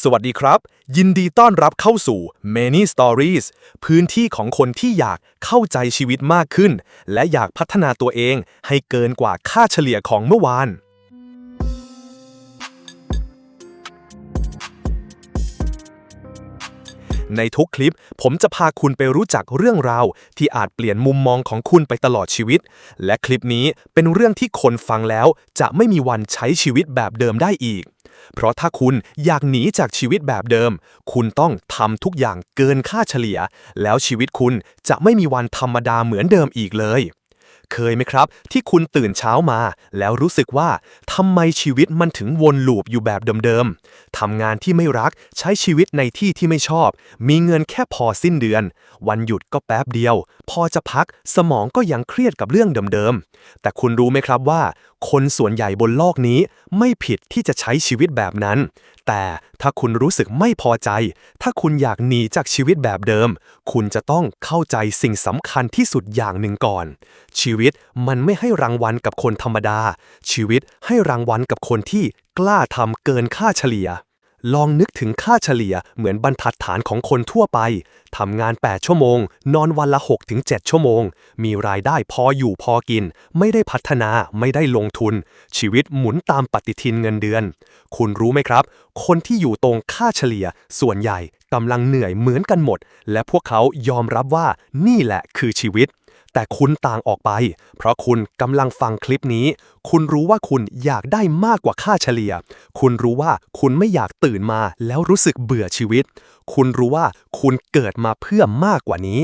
สวัสดีครับ ยินดีต้อนรับเข้าสู่ Many Stories พื้นที่ของคนที่อยากเข้าใจชีวิตมากขึ้น และอยากพัฒนาตัวเองให้เกินกว่าค่าเฉลี่ยของเมื่อวาน ในทุกคลิปผมจะพาคุณไปรู้จักเรื่องราว ที่อาจเปลี่ยนมุมมองของคุณไปตลอดชีวิต และคลิปนี้เป็นเรื่องที่คนฟังแล้วจะไม่มีวันใช้ชีวิตแบบเดิมได้อีก เพราะถ้าคุณอยากหนีจากชีวิตแบบเดิม คุณต้องทำทุกอย่างเกินค่าเฉลี่ย แล้วชีวิตคุณจะไม่มีวันธรรมดาเหมือนเดิมอีกเลย เคยไหมครับ ที่คุณตื่นเช้ามา แล้วรู้สึกว่าทำไมชีวิตมันถึงวนลูปอยู่แบบเดิมๆทำงานที่ไม่รักใช้ชีวิตในที่ที่ไม่ชอบ มีเงินแค่พอสิ้นเดือน วันหยุดก็แป๊บเดียว พอจะพักสมองก็ยังเครียดกับเรื่องเดิมๆแต่คุณรู้ไหมครับว่า คนส่วนใหญ่บนโลกนี้ไม่ผิดที่จะใช้ชีวิตแบบนั้น แต่ถ้าคุณรู้สึกไม่พอใจ ถ้าคุณอยากหนีจากชีวิตแบบเดิม คุณจะต้องเข้าใจสิ่งสำคัญที่สุดอย่างหนึ่งก่อน ชีวิตมันไม่ให้รางวัลกับคนธรรมดา ชีวิตให้รางวัลกับคนที่กล้าทำเกินค่าเฉลี่ย ลองนึกถึงค่าเฉลี่ยเหมือนบรรทัดฐานของคนทั่วไปทำงาน 8 ชั่วโมง นอนวันละ 6-7 ชั่วโมง มีรายได้พออยู่พอกิน ไม่ได้พัฒนาไม่ได้ลงทุน ชีวิตหมุนตามปฏิทินเงินเดือน คุณรู้ไหมครับ คนที่อยู่ตรงค่าเฉลี่ย ส่วนใหญ่กำลังเหนื่อยเหมือนกันหมด และพวกเขายอมรับว่านี่แหละคือชีวิต แต่คุณต่างออกไป เพราะคุณกำลังฟังคลิปนี้ คุณรู้ว่าคุณอยากได้มากกว่าค่าเฉลี่ย คุณรู้ว่าคุณไม่อยากตื่นมาแล้วรู้สึกเบื่อชีวิต คุณรู้ว่าคุณเกิดมาเพื่อมากกว่านี้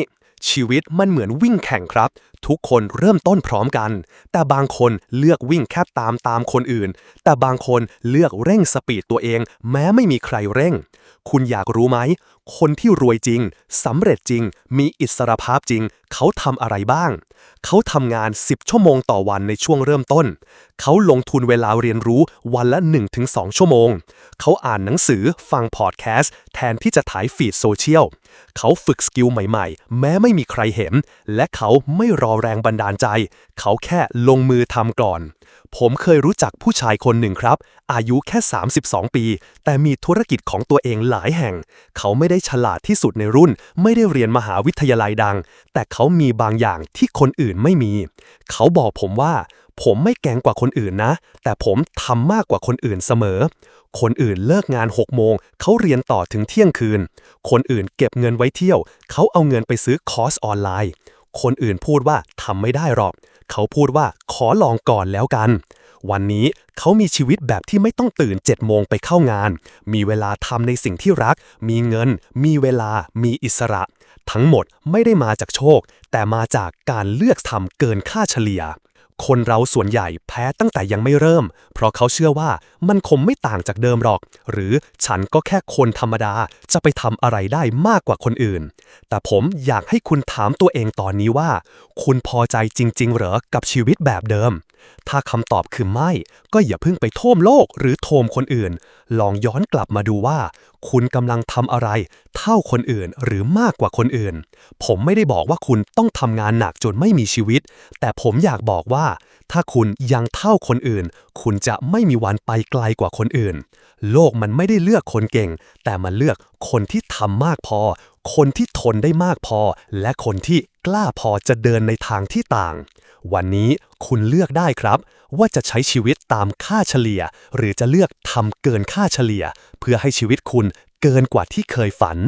ชีวิตมันเหมือนวิ่งแข่งครับ ทุกคนเริ่มต้นพร้อมกัน แต่บางคนเลือกวิ่งแค่ตามตามคนอื่น แต่บางคนเลือกเร่งสปีดตัวเอง แม้ไม่มีใครเร่ง คุณอยากรู้ไหม คนที่รวยจริงสำเร็จจริง มีอิสรภาพจริง เขาทำอะไรบ้าง เขาทำงาน 10 ชั่วโมงต่อวันในช่วงเริ่มต้น เขาลงทุนเวลาเรียนรู้วันละ 1-2 ชั่วโมง เขาอ่านหนังสือฟังพอดแคสต์แทนที่จะถ่ายฟีดโซเชียล เขาฝึกสกิลใหม่ๆ แม้ไม่มีใครเห็น และเขาไม่รอแรงบันดาลใจ เขาแค่ลงมือทำก่อน ผมเคยรู้จักผู้ชายคนหนึ่งครับ อายุแค่ 32 ปี แต่มีธุรกิจของตัวเองหลายแห่ง เขาไม่ได้ฉลาดที่สุดในรุ่น ไม่ได้เรียนมหาวิทยาลัยดัง แต่เขามีบางอย่างที่คนอื่นไม่มี เขาบอกผมว่า ผมไม่แก่งกว่าคนอื่นนะ แต่ผมทำมากกว่าคนอื่นเสมอ คนอื่นเลิกงาน6โมง เขาเรียนต่อถึงเที่ยงคืน คนอื่นเก็บเงินไว้เที่ยว เขาเอาเงินไปซื้อคอร์สออนไลน์ คนอื่นพูดว่าทำไม่ได้หรอก เขาพูดว่าขอลองก่อนแล้วกัน วันนี้เขามีชีวิตแบบที่ไม่ต้องตื่น7โมงไปเข้างาน มีเวลาทำในสิ่งที่รัก มีเงิน มีเวลา มีอิสระ ทั้งหมดไม่ได้มาจากโชค แต่มาจากการเลือกทำเกินค่าเฉลี่ย คนเราส่วนใหญ่แพ้ตั้งแต่ยังไม่เริ่ม เพราะเขาเชื่อว่ามันคงไม่ต่างจากเดิมหรอก หรือฉันก็แค่คนธรรมดาจะไปทำอะไรได้มากกว่าคนอื่น แต่ผมอยากให้คุณถามตัวเองตอนนี้ว่า คุณพอใจจริง ๆ เหรอกับชีวิตแบบเดิม ถ้าคำตอบคือไม่ ก็อย่าเพิ่งไปโทมโลกหรือโทมคนอื่น ลองย้อนกลับมาดูว่าคุณกำลังทำอะไร เท่าคนอื่นหรือมากกว่าคนอื่น ผมไม่ได้บอกว่าคุณต้องทำงานหนักจนไม่มีชีวิต แต่ผมอยากบอกว่า ถ้าคุณยังเท่าคนอื่น คุณจะไม่มีวันไปไกลกว่าคนอื่น โลกมันไม่ได้เลือกคนเก่ง แต่มันเลือกคนที่ทำมากพอ คนที่ทนได้มากพอ และคนที่กล้าพอจะเดินในทางที่ต่าง วันนี้คุณเลือกได้ครับว่าจะใช้ชีวิตตามค่าเฉลี่ย หรือจะเลือกทำเกินค่าเฉลี่ย เพื่อให้ชีวิตคุณเกินกว่าที่เคยฝัน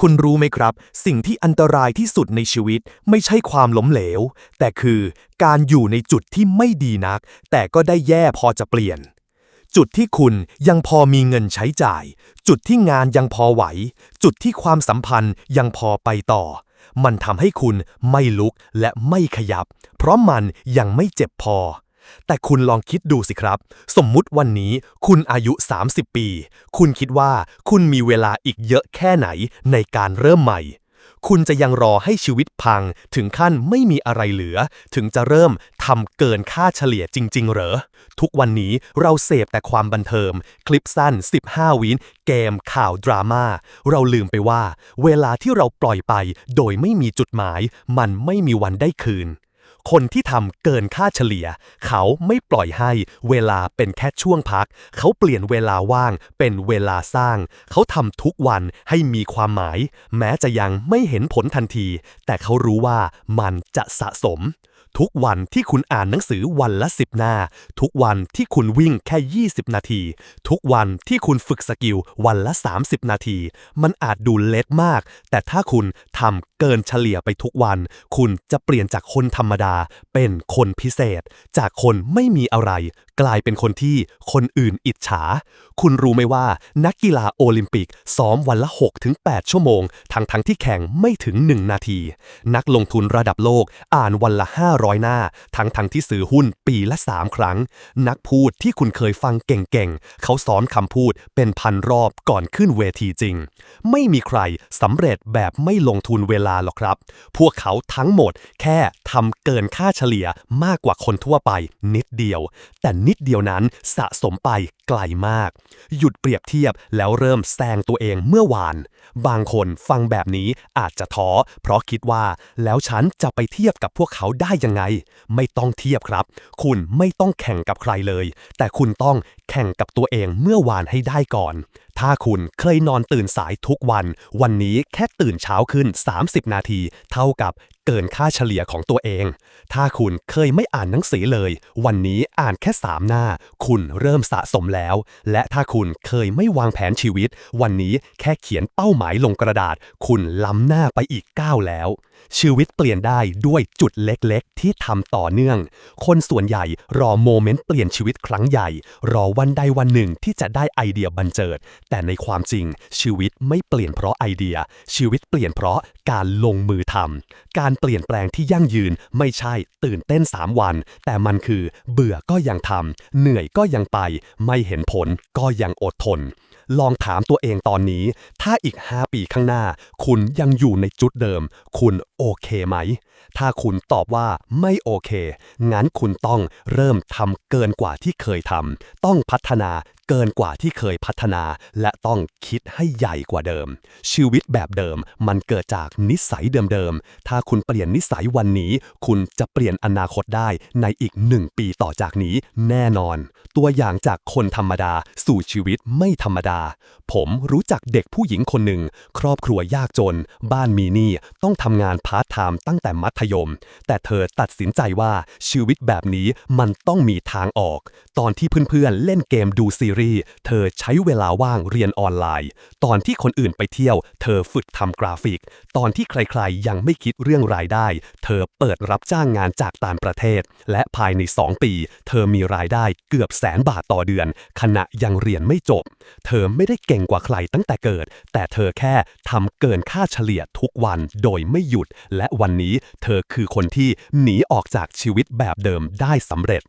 คุณรู้ไหมครับ สิ่งที่อันตรายที่สุดในชีวิตไม่ใช่ความล้มเหลว แต่คือการอยู่ในจุดที่ไม่ดีนัก แต่ก็ได้แย่พอจะเปลี่ยน จุดที่คุณยังพอมีเงินใช้จ่าย จุดที่งานยังพอไหว จุดที่ความสัมพันธ์ยังพอไปต่อ มันทำให้คุณไม่ลุกและไม่ขยับ เพราะมันยังไม่เจ็บพอ แต่คุณลองคิดดูสิครับ สมมุติวันนี้คุณอายุ 30 ปี คุณคิดว่าคุณมีเวลาอีกเยอะแค่ไหนในการเริ่มใหม่ คุณจะยังรอให้ชีวิตพัง ถึงขั้นไม่มีอะไรเหลือ ถึงจะเริ่มทำเกินค่าเฉลี่ยจริง ๆ เหรอ ทุกวันนี้เราเสพแต่ความบันเทิงคลิปสั้น 15 วินเกม ข่าวดราม่าเราลืมไปว่า เวลาที่เราปล่อยไป โดยไม่มีจุดหมาย มันไม่มีวันได้คืน คนที่ทำเกินค่าเฉลี่ย เขาไม่ปล่อยให้เวลาเป็นแค่ช่วงพัก เขาเปลี่ยนเวลาว่างเป็นเวลาสร้าง เขาทำทุกวันให้มีความหมาย แม้จะยังไม่เห็นผลทันที แต่เขารู้ว่ามันจะสะสม ทุกวันที่คุณอ่านหนังสือวันละ 10 หน้า ทุกวันที่คุณวิ่งแค่ 20 นาที ทุกวันที่คุณฝึกสกิลวันละ 30 นาที มันอาจดูเล็กมาก แต่ถ้าคุณทำเกินเฉลี่ยไปทุกวัน คุณจะเปลี่ยนจากคนธรรมดา เป็นคนพิเศษ จากคนไม่มีอะไร กลายเป็นคนที่คนอื่นอิจฉา คุณรู้ไหมว่า นักกีฬาโอลิมปิกซ้อมวันละ 6-8 ชั่วโมง ทั้งทั้งๆที่แข่งไม่ถึง 1 นาที นักลงทุนระดับโลกอ่านวันละ500หน้า ทั้งทั้งๆที่ซื้อหุ้นปีละ 3 ครั้ง นักพูดที่คุณเคยฟังเก่งๆ เขาซ้อมคำพูดเป็นพันรอบก่อนขึ้นเวทีจริง ไม่มีใครสำเร็จแบบไม่ลงทุนเวลาหรอกครับ พวกเขาทั้งหมดแค่ทำเกินค่าเฉลี่ยมากกว่าคนทั่วไปนิดเดียว แต่นิดเดียวนั้นสะสมไปไกลมาก หยุดเปรียบเทียบแล้วเริ่มแซงตัวเองเมื่อวาน บางคนฟังแบบนี้อาจจะท้อเพราะคิดว่าแล้วฉันจะไปเทียบกับพวกเขาได้ยังไง ไม่ต้องเทียบครับ คุณไม่ต้องแข่งกับใครเลย แต่คุณต้องแข่งกับตัวเองเมื่อวานให้ได้ก่อน ถ้าคุณเคยนอนตื่นสายทุกวัน วันนี้แค่ตื่นเช้าขึ้น 30 นาที เท่ากับเกินค่าเฉลี่ยของตัวเอง ถ้าคุณเคยไม่อ่านหนังสือเลย วันนี้อ่านแค่ 3 หน้า คุณเริ่มสะสมแล้ว และถ้าคุณเคยไม่วางแผนชีวิต วันนี้แค่เขียนเป้าหมายลงกระดาษ คุณล้ำหน้าไปอีกก้าวแล้ว ชีวิตเปลี่ยนได้ด้วยจุดเล็กๆ ที่ทำต่อเนื่อง คนส่วนใหญ่รอโมเมนต์เปลี่ยนชีวิตครั้งใหญ่ รอวันใดวันหนึ่งที่จะได้ไอเดียบันเจิดแต่ในความจริงชีวิตไม่เปลี่ยนเพราะไอเดีย ชีวิตเปลี่ยนเพราะการลงมือทำการเปลี่ยนแปลงที่ยั่งยืนไม่ใช่ตื่นเต้น 3 วัน แต่มันคือเบื่อก็ยังทำเหนื่อยก็ยังไป ไม่เห็นผลก็ยังอดทน ลองถามตัวเองตอนนี้ ถ้าอีก 5 ปีข้างหน้า คุณยังอยู่ในจุดเดิม คุณโอเคไหม ถ้าคุณตอบว่าไม่โอเค งั้นคุณต้องเริ่มทำเกินกว่าที่เคยทำต้องพัฒนาเกินกว่าที่เคยพัฒนา และต้องคิดให้ใหญ่กว่าเดิม ชีวิตแบบเดิมมันเกิดจากนิสัยเดิมๆ ถ้าคุณเปลี่ยนนิสัยวันนี้ คุณจะเปลี่ยนอนาคตได้ในอีกหนึ่งปีต่อจากนี้แน่นอน ตัวอย่างจากคนธรรมดาสู่ชีวิตไม่ธรรมดา ผมรู้จักเด็กผู้หญิงคนหนึ่ง ครอบครัวยากจน บ้านมีหนี้ต้องทำงานพาร์ทไทม์ตั้งแต่มัธยม แต่เธอตัดสินใจว่าชีวิตแบบนี้มันต้องมีทางออก ตอนที่เพื่อนๆเล่นเกมดูซีรีส์เธอใช้เวลาว่างเรียนออนไลน์ ตอนที่คนอื่นไปเที่ยว เธอฝึกทำกราฟิกตอนที่ใครๆ ยังไม่คิดเรื่องรายได้ เธอเปิดรับจ้างงานจากต่างประเทศ และภายใน 2 ปี เธอมีรายได้เกือบแสนบาทต่อเดือน ขณะยังเรียนไม่จบ เธอไม่ได้เก่งกว่าใครตั้งแต่เกิด แต่เธอแค่ทำเกินค่าเฉลี่ยทุกวันโดยไม่หยุด และวันนี้เธอคือคนที่หนีออกจากชีวิตแบบเดิมได้สำเร็จ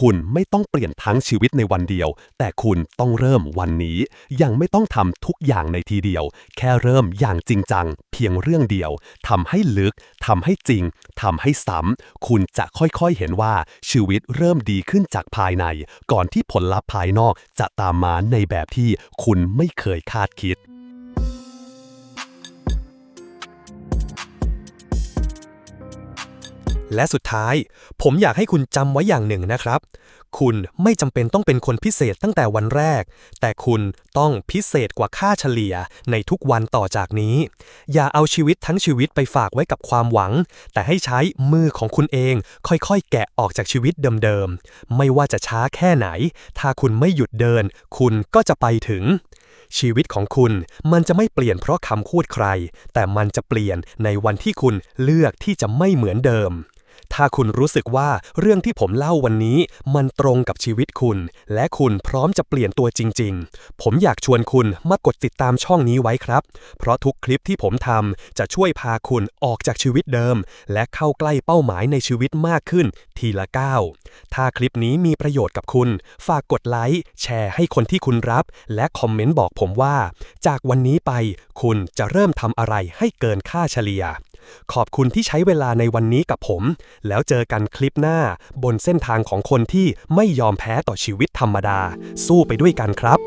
คุณไม่ต้องเปลี่ยนทั้งชีวิตในวันเดียว แต่คุณต้องเริ่มวันนี้ ยังไม่ต้องทำทุกอย่างในทีเดียว แค่เริ่มอย่างจริงจัง เพียงเรื่องเดียวทำให้ลึกทำให้จริงทำให้ซ้ำคุณจะค่อยๆเห็นว่าชีวิตเริ่มดีขึ้นจากภายใน ก่อนที่ผลลัพธ์ภายนอกจะตามมาในแบบที่คุณไม่เคยคาดคิด และสุดท้าย ผมอยากให้คุณจำไว้อย่างหนึ่งนะครับ คุณไม่จำเป็นต้องเป็นคนพิเศษตั้งแต่วันแรก แต่คุณต้องพิเศษกว่าค่าเฉลี่ยในทุกวันต่อจากนี้ อย่าเอาชีวิตทั้งชีวิตไปฝากไว้กับความหวัง แต่ให้ใช้มือของคุณเอง ค่อยๆ แกะออกจากชีวิตเดิมๆ ไม่ว่าจะช้าแค่ไหน ถ้าคุณไม่หยุดเดิน คุณก็จะไปถึงชีวิตของคุณมันจะไม่เปลี่ยนเพราะคำพูดใคร แต่มันจะเปลี่ยนในวันที่คุณเลือกที่จะไม่เหมือนเดิม ถ้าคุณรู้สึกว่าเรื่องที่ผมเล่าวันนี้มันตรงกับชีวิตคุณ และคุณพร้อมจะเปลี่ยนตัวจริง ๆ ผมอยากชวนคุณมากดติดตามช่องนี้ไว้ครับ เพราะทุกคลิปที่ผมทำจะช่วยพาคุณออกจากชีวิตเดิม และเข้าใกล้เป้าหมายในชีวิตมากขึ้นทีละก้าวถ้าคลิปนี้มีประโยชน์กับคุณ ฝากกดไลค์แชร์ให้คนที่คุณรับ และคอมเมนต์บอกผมว่า จากวันนี้ไปคุณจะเริ่มทำอะไรให้เกินค่าเฉลี่ย ขอบคุณที่ใช้เวลาในวันนี้กับผม แล้วเจอกันคลิปหน้า บนเส้นทางของคนที่ไม่ยอมแพ้ต่อชีวิตธรรมดา สู้ไปด้วยกันครับ